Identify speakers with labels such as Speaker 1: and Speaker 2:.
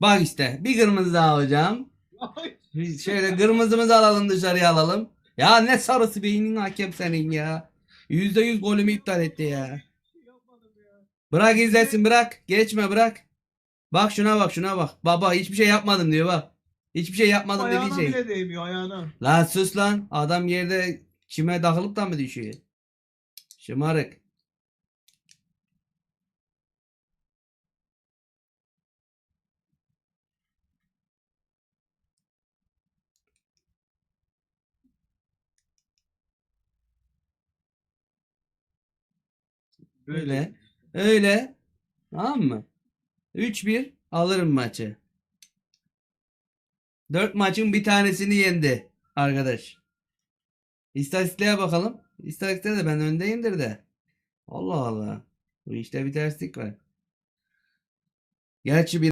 Speaker 1: Bak işte bir kırmızı daha hocam. Şöyle kırmızımızı alalım dışarıya alalım. Ya ne sarısı beynin hakem senin ya. Yüzde yüz golümü iptal etti ya. Bırak izlesin bırak. Geçme bırak. Bak şuna bak şuna bak. Baba hiçbir şey yapmadım diyor bak. Hiçbir şey yapmadım
Speaker 2: Ayağına
Speaker 1: dediği şey.
Speaker 2: bile değmiyor ayağına.
Speaker 1: Lan sus lan. Adam yerde çime takılıp da mı düşüyor? Şımarık. Öyle. Öyle. Tamam mı? 3-1 alırım maçı. 4 maçın bir tanesini yendi arkadaş. İstatistiğe bakalım. İstatistikte de ben öndeyimdir de. Allah Allah. Bu işte bir terslik var. Gerçi bir